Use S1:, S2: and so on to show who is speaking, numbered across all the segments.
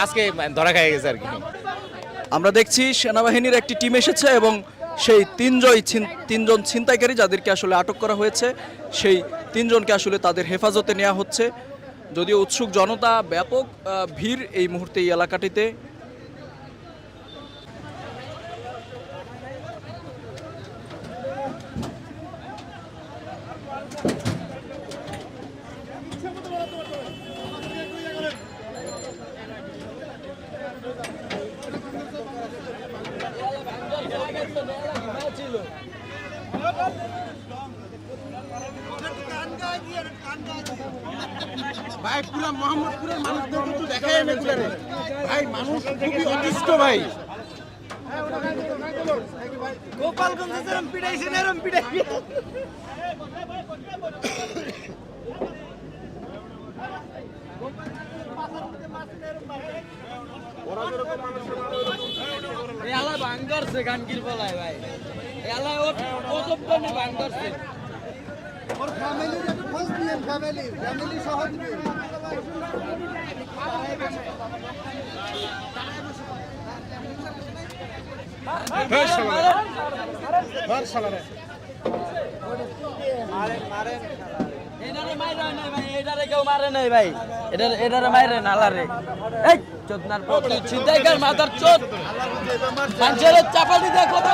S1: আজকে ধরা গেছে আর কি
S2: আমরা দেখছি সেনাবাহিনীর একটি টিম এসেছে এবং সেই তিনজয় ছিন- তিনজন ছিনতাইকারী যাদেরকে আসলে আটক করা হয়েছে, সেই তিনজনকে আসলে তাদের হেফাজতে নেওয়া হচ্ছে। যদিও উৎসুক জনতা, ব্যাপক ভিড় এই মুহূর্তে এই এলাকাটিতে।
S3: ভাই পুরা মোহাম্মদপুরের মানুষদের কিন্তু দেখাই না এগুলারে ভাই মানুষ খুবই অতিষ্ঠ ভাই।
S4: ভাঙ্গারছে গানকির বলায় ভাই।
S5: ওর একটু খোঁজ ফ্যামিলি ফ্যামিলি সহ দিবেন
S4: এটারে মাইরা নাই ভাই এটারে কেউ মারে নাই ভাই। এটারে এটারে মাইরে না এই! চোদনার ছিনতাইকার মাথার চোদ। মানুষের চাপা দিতে কথা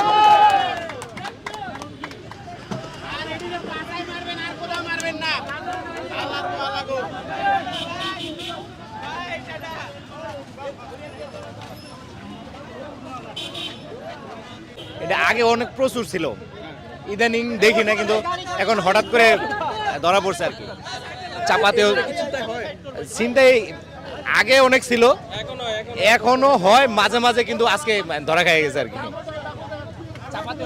S1: এটা আগে অনেক প্রচুর ছিল। ইদানিং দেখি না কিন্তু এখন হঠাৎ করে ধরা পড়ছে আর কি। চাপাতেও চিন্তাই আগে অনেক ছিল। এখনও হয় মাঝে মাঝে কিন্তু আজকে ধরা খাই গেছে আর কি।
S4: চাপাতে।